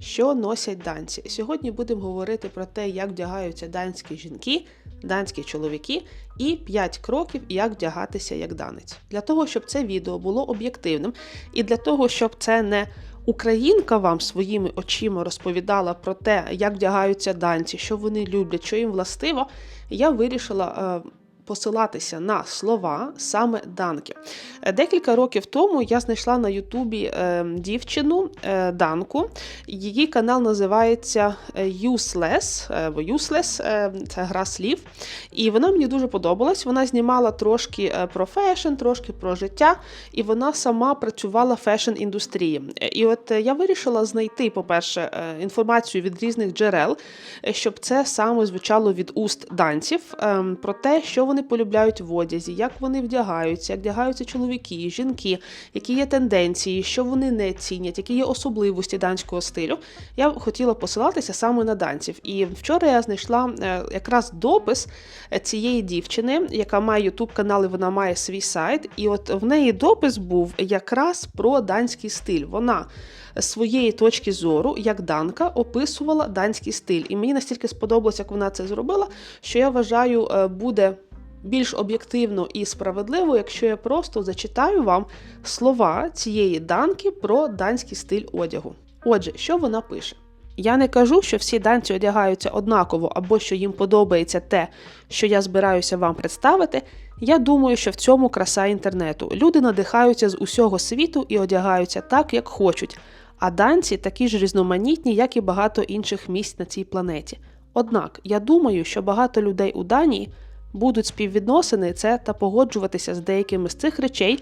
Що носять данці? Сьогодні будемо говорити про те, як вдягаються данські жінки, данські чоловіки, і 5 кроків, як вдягатися як данець. Для того, щоб це відео було об'єктивним, і для того, щоб це не Українка вам своїми очима розповідала про те, як вдягаються данці, що вони люблять, що їм властиво, я вирішила. Посилатися на слова саме данки. Е, Декілька років тому я знайшла на Ютубі е, дівчину е, Данку. Її канал називається Useless, або Useless, це гра слів. І вона мені дуже подобалась. Вона знімала трошки про фешн, трошки про життя, і вона сама працювала в фешн-індустрії. І от я вирішила знайти, по-перше, інформацію від різних джерел, щоб це саме звучало від уст данців е, про те, що вони полюбляють в одязі, як вони вдягаються, як вдягаються чоловіки, жінки, які є тенденції, що вони не цінять, які є особливості данського стилю. Я хотіла посилатися саме на данців. І вчора я знайшла е, якраз допис е, цієї дівчини, яка має ютуб канал, і вона має свій сайт. І от в неї допис був якраз про данський стиль. Вона з своєї точки зору, як данка, описувала данський стиль. І мені настільки сподобалось, як вона це зробила, що я вважаю, е, буде. Більш об'єктивно і справедливо, якщо я просто зачитаю вам слова цієї данки про данський стиль одягу. Отже, що вона пише? Я не кажу, що всі данці одягаються однаково або що їм подобається те, що я збираюся вам представити. Я думаю, що в цьому краса інтернету. Люди надихаються з усього світу і одягаються так, як хочуть. А данці такі ж різноманітні, як і багато інших місць на цій планеті. Однак я думаю, що багато людей у Данії будуть співвідносини це та погоджуватися з деякими з цих речей.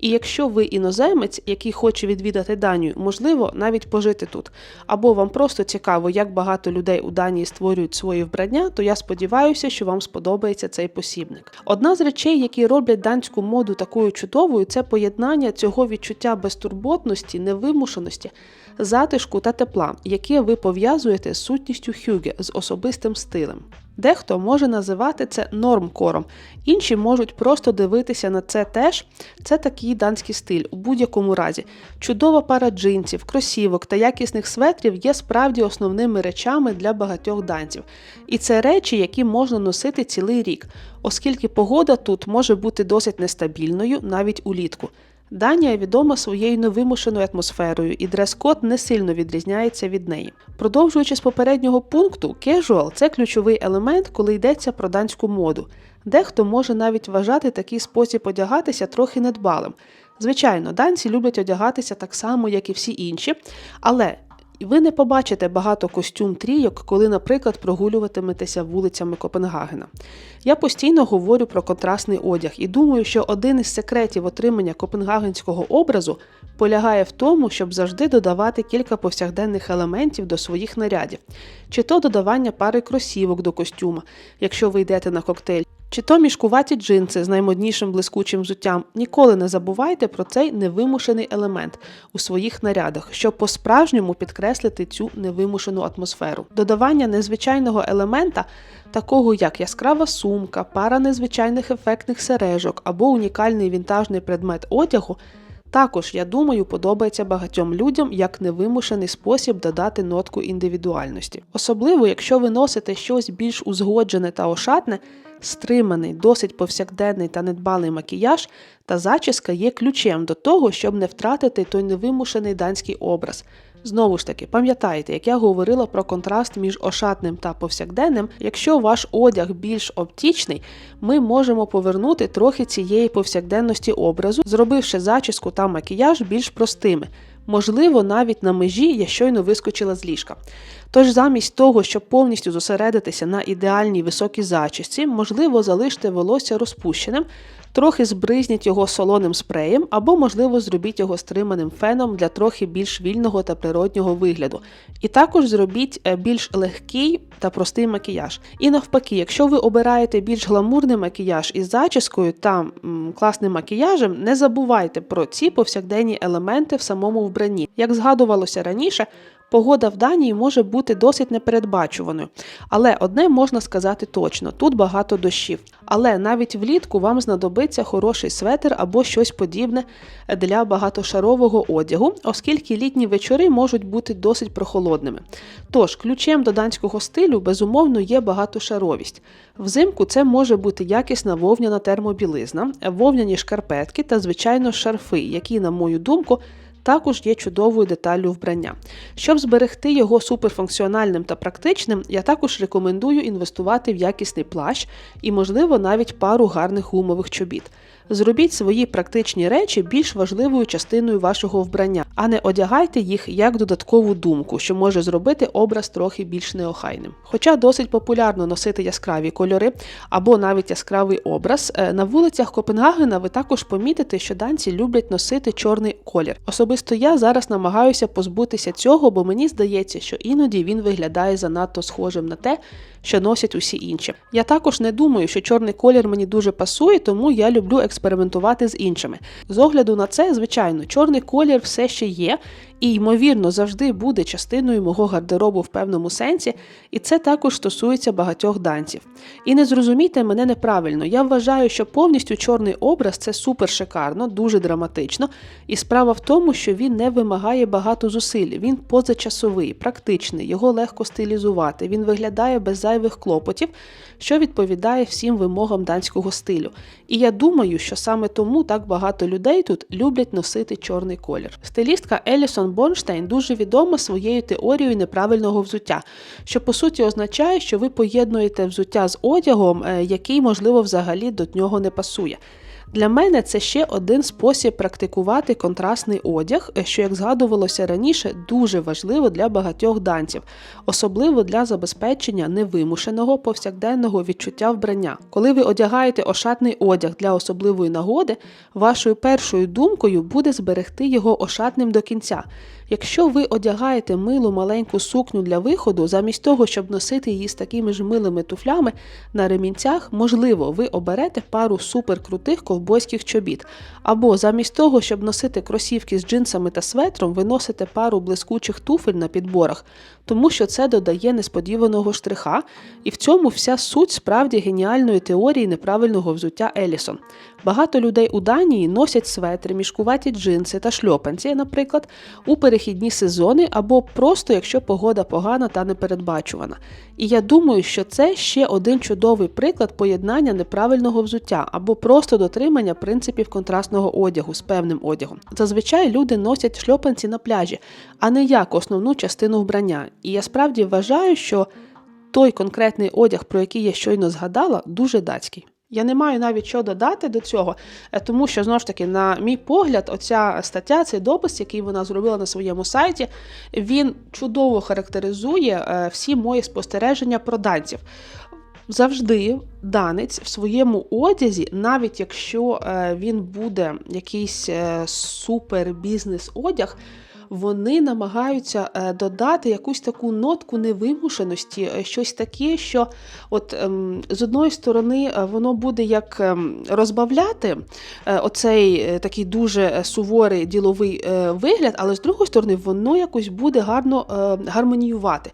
І якщо ви іноземець, який хоче відвідати Данію, можливо, навіть пожити тут, або вам просто цікаво, як багато людей у Данії створюють свої вбрання, то я сподіваюся, що вам сподобається цей посібник. Одна з речей, які роблять данську моду такою чудовою, це поєднання цього відчуття безтурботності, невимушеності, затишку та тепла, яке ви пов'язуєте з сутністю хюге, з особистим стилем. Дехто може називати це нормкором, інші можуть просто дивитися на це теж. Це такий данський стиль у будь-якому разі. Чудова пара джинсів, кросівок та якісних светрів є справді основними речами для багатьох данців. І це речі, які можна носити цілий рік, оскільки погода тут може бути досить нестабільною навіть улітку. Данія відома своєю невимушеною атмосферою, і дрес-код не сильно відрізняється від неї. Продовжуючи з попереднього пункту, кежуал – це ключовий елемент, коли йдеться про данську моду. Дехто може навіть вважати такий спосіб одягатися трохи недбалим. Звичайно, данці люблять одягатися так само, як і всі інші, але ви не побачите багато костюм трійок, коли, наприклад, прогулюватиметеся вулицями Копенгагена. Я постійно говорю про контрастний одяг і думаю, що один із секретів отримання копенгагенського образу полягає в тому, щоб завжди додавати кілька повсякденних елементів до своїх нарядів, чи то додавання пари кросівок до костюма, якщо ви йдете на коктейль. Чи то мішкуваті джинси з наймоднішим блискучим взуттям. Ніколи не забувайте про цей невимушений елемент у своїх нарядах, щоб по-справжньому підкреслити цю невимушену атмосферу. Додавання незвичайного елемента, такого як яскрава сумка, пара незвичайних ефектних сережок або унікальний вінтажний предмет одягу. Також, я думаю, подобається багатьом людям як невимушений спосіб додати нотку індивідуальності. Особливо, якщо ви носите щось більш узгоджене та ошатне, стриманий, досить повсякденний та недбалий макіяж та зачіска є ключем до того, щоб не втратити той невимушений данський образ. Знову ж таки, пам'ятайте, як я говорила про контраст між ошатним та повсякденним, якщо ваш одяг більш оптічний, ми можемо повернути трохи цієї повсякденності образу, зробивши зачіску та макіяж більш простими. Можливо, навіть на межі я щойно вискочила з ліжка. Тож замість того, щоб повністю зосередитися на ідеальній високій зачісці, можливо, залиште волосся розпущеним, трохи збризніть його солоним спреєм, або, можливо, зробіть його стриманим феном для трохи більш вільного та природнього вигляду. І також зробіть е, більш легкий та простий макіяж. І навпаки, якщо ви обираєте більш гламурний макіяж із зачіскою та м, класним макіяжем, не забувайте про ці повсякденні елементи в самому вбранні. Як згадувалося раніше, Погода в Данії може бути досить непередбачуваною, але одне можна сказати точно: тут багато дощів. Але навіть влітку вам знадобиться хороший светр або щось подібне для багатошарового одягу, оскільки літні вечори можуть бути досить прохолодними. Тож, ключем до данського стилю, безумовно, є багатошаровість. Взимку це може бути якісна вовняна термобілизна, вовняні шкарпетки та, звичайно, шарфи, які, на мою думку, також є чудовою деталлю вбрання. Щоб зберегти його суперфункціональним та практичним, я також рекомендую інвестувати в якісний плащ і, можливо, навіть пару гарних гумових чобіт. Зробіть свої практичні речі більш важливою частиною вашого вбрання, а не одягайте їх як додаткову думку, що може зробити образ трохи більш неохайним. Хоча досить популярно носити яскраві кольори або навіть яскравий образ, е, на вулицях Копенгагена ви також помітите, що данці люблять носити чорний колір. Особисто я зараз намагаюся позбутися цього, бо мені здається, що іноді він виглядає занадто схожим на те, що носять усі інші. Я також не думаю, що чорний колір мені дуже пасує, тому я люблю експериментувати з іншими. З огляду на це, звичайно, чорний колір все ще є, і, ймовірно, завжди буде частиною мого гардеробу в певному сенсі, і це також стосується багатьох данців. І не зрозумійте мене неправильно, я вважаю, що повністю чорний образ це супер шикарно, дуже драматично, і справа в тому, що він не вимагає багато зусиль, він позачасовий, практичний, його легко стилізувати, він виглядає без зайвих клопотів, що відповідає всім вимогам данського стилю. І я думаю, що саме тому так багато людей тут люблять носити чорний колір. Стилістка Елісон Бонштейн дуже відома своєю теорією неправильного взуття, що по суті означає, що ви поєднуєте взуття з одягом, е, який, можливо, взагалі до нього не пасує. Для мене це ще один спосіб практикувати контрастний одяг, що, як згадувалося раніше, дуже важливо для багатьох данців, особливо для забезпечення невимушеного повсякденного відчуття вбрання. Коли ви одягаєте ошатний одяг для особливої нагоди, вашою першою думкою буде зберегти його ошатним до кінця. Якщо ви одягаєте милу маленьку сукню для виходу, замість того, щоб носити її з такими ж милими туфлями на ремінцях, можливо, ви оберете пару суперкрутих ковбойських чобіт. Або замість того, щоб носити кросівки з джинсами та светром, ви носите пару блискучих туфель на підборах, тому що це додає несподіваного штриха, і в цьому вся суть справді геніальної теорії неправильного взуття Елісон. Багато людей у Данії носять светри, мішкуваті джинси та шльопанці, наприклад, у перехідні сезони або просто якщо погода погана та непередбачувана. І я думаю, що це ще один чудовий приклад поєднання неправильного взуття або просто дотримання принципів контрастного одягу з певним одягом. Зазвичай люди носять шльопанці на пляжі, а не як основну частину вбрання. І я справді вважаю, що той конкретний одяг, про який я щойно згадала, дуже датський. Я не маю навіть що додати до цього, е, тому що знову ж таки, на мій погляд, оця стаття, цей допис, який вона зробила на своєму сайті, він чудово характеризує е, всі мої спостереження про данців. Завжди данець в своєму одязі, навіть якщо е, він буде якийсь супер бізнес одяг вони намагаються е, додати якусь таку нотку невимушеності, е, щось таке, що от ем, з одної сторони е, воно буде як ем, розбавляти оцей такий дуже суворий діловий вигляд, але з другої сторони, воно якось буде гарно гармоніювати.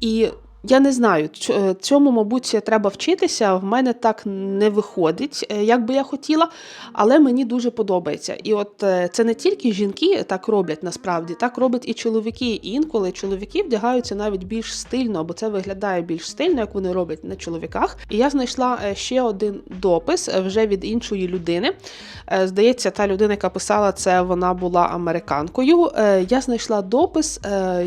І я не знаю, е, цьому, мабуть, треба вчитися. В мене так не виходить, е, як би я хотіла, але мені дуже подобається. І от е, це не тільки жінки так роблять насправді, так роблять і чоловіки. І інколи чоловіки вдягаються навіть більш стильно, або це виглядає більш стильно, як вони роблять на чоловіках. І я знайшла ще один допис вже від іншої людини. Здається, та людина, яка писала це, вона була американкою. Я знайшла допис,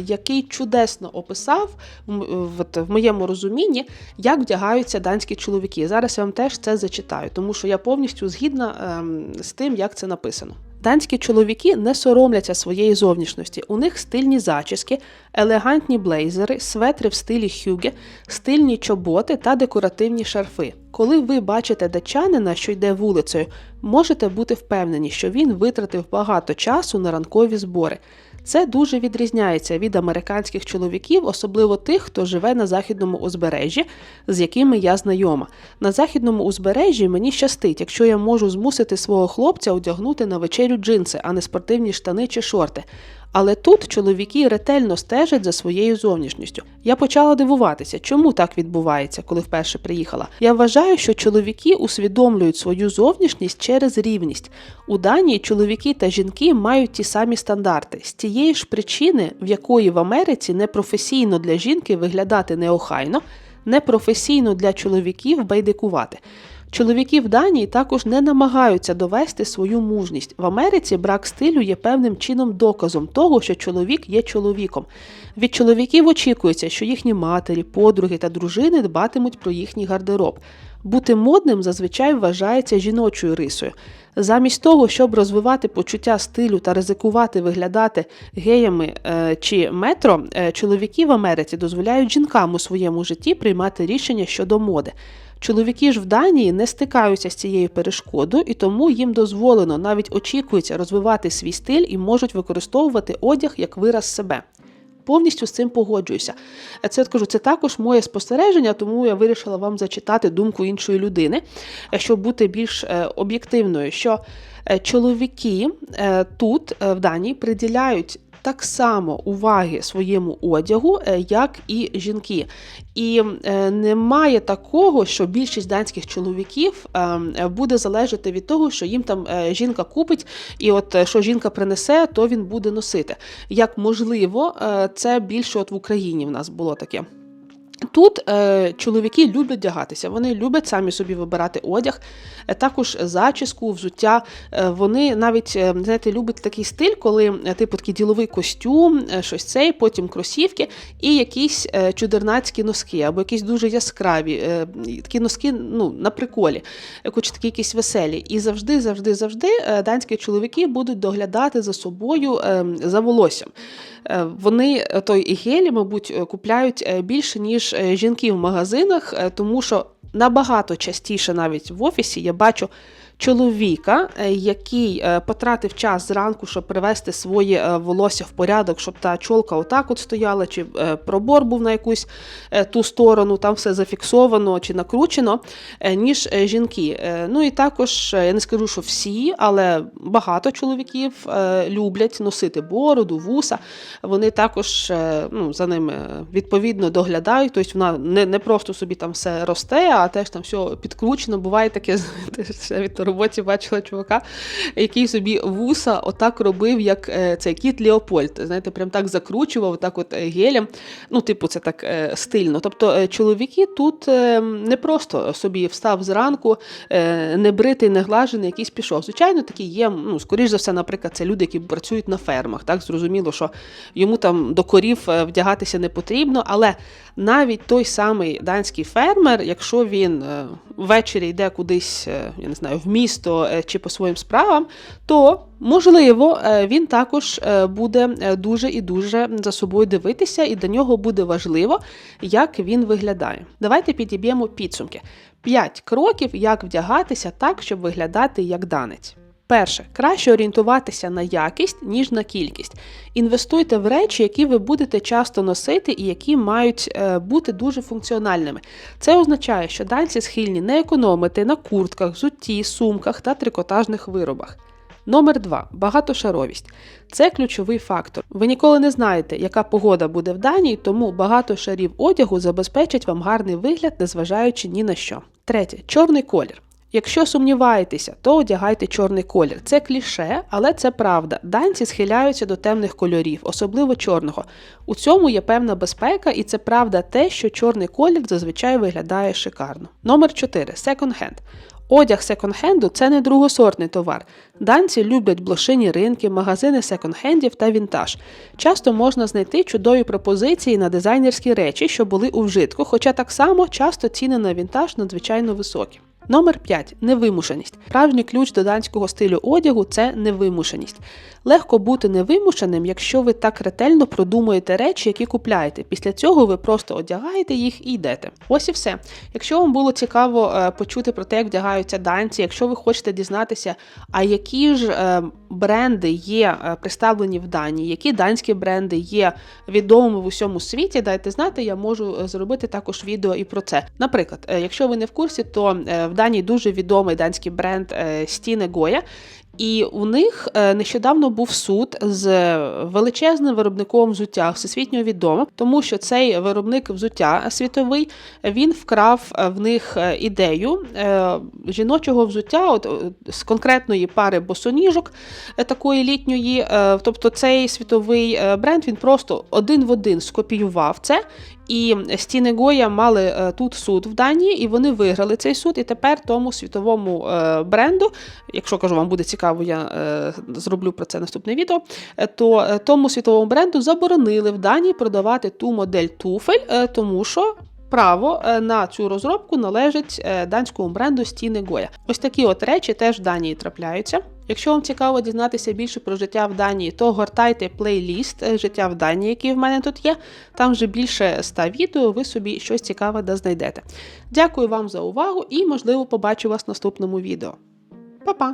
який чудесно описав в от в моєму розумінні, як вдягаються данські чоловіки. Зараз я вам теж це зачитаю, тому що я повністю згідна ем, з тим, як це написано. Данські чоловіки не соромляться своєї зовнішності. У них стильні зачіски, елегантні блейзери, светри в стилі хюге, стильні чоботи та декоративні шарфи. Коли ви бачите датчанина, що йде вулицею, можете бути впевнені, що він витратив багато часу на ранкові збори. Це дуже відрізняється від американських чоловіків, особливо тих, хто живе на західному узбережжі, з якими я знайома. На західному узбережжі мені щастить, якщо я можу змусити свого хлопця одягнути на вечерю джинси, а не спортивні штани чи шорти. Але тут чоловіки ретельно стежать за своєю зовнішністю. Я почала дивуватися, чому так відбувається, коли вперше приїхала. Я вважаю, що чоловіки усвідомлюють свою зовнішність через рівність. У Данії чоловіки та жінки мають ті самі стандарти з тієї ж причини, в якої в Америці непрофесійно для жінки виглядати неохайно, непрофесійно для чоловіків байдикувати. Чоловіки в Данії також не намагаються довести свою мужність. В Америці брак стилю є певним чином доказом того, що чоловік є чоловіком. Від чоловіків очікується, що їхні матері, подруги та дружини дбатимуть про їхній гардероб. Бути модним зазвичай вважається жіночою рисою. Замість того, щоб розвивати почуття стилю та ризикувати виглядати геями е, чи метро, е, чоловіки в Америці дозволяють жінкам у своєму житті приймати рішення щодо моди. Чоловіки ж в Данії не стикаються з цією перешкодою, і тому їм дозволено навіть очікується розвивати свій стиль і можуть використовувати одяг як вираз себе. Повністю з цим погоджуюся. Це от кажу, це також моє спостереження, тому я вирішила вам зачитати думку іншої людини, щоб бути більш е, об'єктивною. Що е, чоловіки е, тут в Данії приділяють так само уваги своєму одягу, е, як і жінки. І е, немає такого, що більшість данських чоловіків е, буде залежати від того, що їм там жінка купить, і от що жінка принесе, то він буде носити. Як можливо, це більше от в Україні в нас було таке. Тут е, чоловіки люблять вдягатися, вони люблять самі собі вибирати одяг, е, також зачіску, взуття. Е, вони навіть е, знаєте, люблять такий стиль, коли типу такий діловий костюм, щось цей, потім кросівки і якісь чудернацькі носки, або якісь дуже яскраві, такі носки ну, на приколі, хоч такі якісь веселі. І завжди, завжди, завжди данські чоловіки будуть доглядати за собою е, за волоссям. Е, вони е, той гелі, мабуть, е, купляють більше, ніж жінки в магазинах, тому що набагато частіше навіть в офісі я бачу чоловіка, е, який е, потратив час зранку, щоб привести своє е, волосся в порядок, щоб та чолка отак от стояла, чи пробор був на якусь ту сторону, там все зафіксовано чи накручено, ніж жінки. Ну і також я не скажу, що всі, але багато чоловіків люблять носити бороду, вуса. Вони також ну, за ними відповідно доглядають. Тобто вона не не просто собі там все росте, а теж там все підкручено. Буває таке від роботі бачила чувака, який собі вуса отак робив, як е, цей кіт Леопольд. Знаєте, прям так закручував, так от е, гелем. Ну, типу, це так е, стильно. Тобто чоловіки тут не просто собі встав зранку, не бритий, не глажений, якийсь пішов. Звичайно, такі є, ну, скоріш за все, наприклад, це люди, які працюють на фермах. Так, зрозуміло, що йому там до корів вдягатися не потрібно, але навіть той самий данський фермер, якщо він ввечері йде кудись, я не знаю, в місто е, чи по своїм справам, то можливо е, він також е, буде дуже і дуже за собою дивитися, і для нього буде важливо, як він виглядає. Давайте підіб'ємо підсумки: П'ять кроків, як вдягатися так, щоб виглядати як данець. Перше, краще орієнтуватися на якість, ніж на кількість. Інвестуйте в речі, які ви будете часто носити і які мають е, бути дуже функціональними. Це означає, що данці схильні не економити на куртках, взутті, сумках та трикотажних виробах. Номер 2. Багатошаровість. Це ключовий фактор. Ви ніколи не знаєте, яка погода буде в Данії, тому багато шарів одягу забезпечать вам гарний вигляд, незважаючи ні на що. Третє чорний колір. Якщо сумніваєтеся, то одягайте чорний колір. Це кліше, але це правда. Данці схиляються до темних кольорів, особливо чорного. У цьому є певна безпека, і це правда те, що чорний колір зазвичай виглядає шикарно. Номер 4. Секонд-хенд. Одяг секонд-хенду – це не другосортний товар. Данці люблять блошині ринки, магазини секонд-хендів та вінтаж. Часто можна знайти чудові пропозиції на дизайнерські речі, що були у вжитку, хоча так само часто ціни на вінтаж надзвичайно високі. Номер 5. Невимушеність. Справжній ключ до данського стилю одягу це невимушеність. Легко бути невимушеним, якщо ви так ретельно продумуєте речі, які купляєте. Після цього ви просто одягаєте їх і йдете. Ось і все. Якщо вам було цікаво е, почути про те, як вдягаються данці, якщо ви хочете дізнатися, а які ж е, бренди є е, представлені в Данії, які данські бренди є відомими в усьому світі, дайте знати, я можу зробити також відео і про це. Наприклад, якщо ви не в курсі, то в Данії дуже відомий данський бренд Стіне Гоя. І у них е, нещодавно був суд з величезним виробником взуття всесвітньо відомим, тому що цей виробник взуття світовий він вкрав е, в них е, ідею жіночого взуття, от з конкретної пари босоніжок такої літньої. Тобто цей світовий бренд він просто один в один скопіював це. І стіни Гоя мали е, тут суд в Данії, і вони виграли цей суд. І тепер тому світовому е, бренду, якщо кажу, вам буде цікаво, я е, зроблю про це наступне відео. То тому світовому бренду заборонили в Данії продавати ту модель туфель, тому що. Право е, на цю розробку належить е, данському бренду Стіни Гоя. Ось такі от речі теж в Данії трапляються. Якщо вам цікаво дізнатися більше про життя в Данії, то гортайте плейліст е, життя в Данії, який в мене тут є. Там вже більше ста відео, ви собі щось цікаве да знайдете. Дякую вам за увагу і, можливо, побачу вас в наступному відео. Па-па!